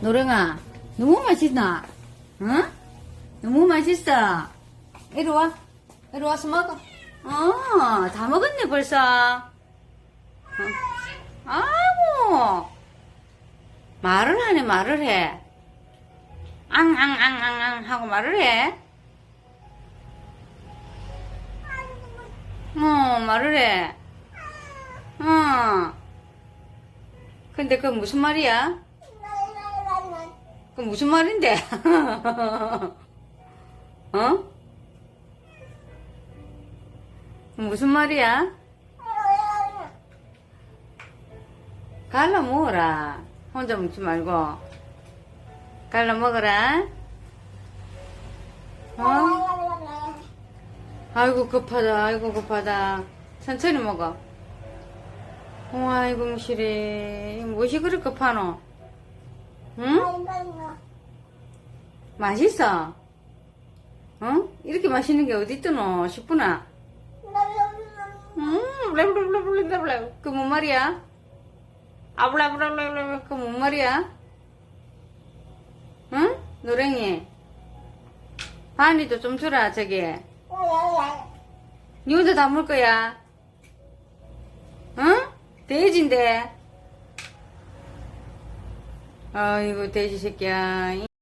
노랭아, 너무 맛있나? 응? 너무 맛있어. 이리 와. 이리 와서 먹어. 어, 다 먹었네, 벌써. 어. 아이고. 말을 하네, 말을 해. 앙앙앙앙앙 하고 말을 해. 어, 말을 해. 어. 근데 그 무슨 말이야? 그 무슨 말인데? 어? 무슨 말이야? 갈라 먹어라. 혼자 먹지 말고. 갈라 먹어라. 어? 아이고 급하다. 아이고 급하다. 천천히 먹어. 어, 아이고 무시래. 무엇이 그리 급하노? 응? 맛있어? 어? 이렇게 맛있는 게 어디 있더노? 싶구나. 음, 블레블레블레블레. 그뭔 말이야? 아블라블라블라. 그뭔 말이야? 응? 노랭이. 반이도 좀 주라, 저기. 니 혼자 다 먹을 거야? 응? 돼지인데. 아이고, 돼지 새끼야.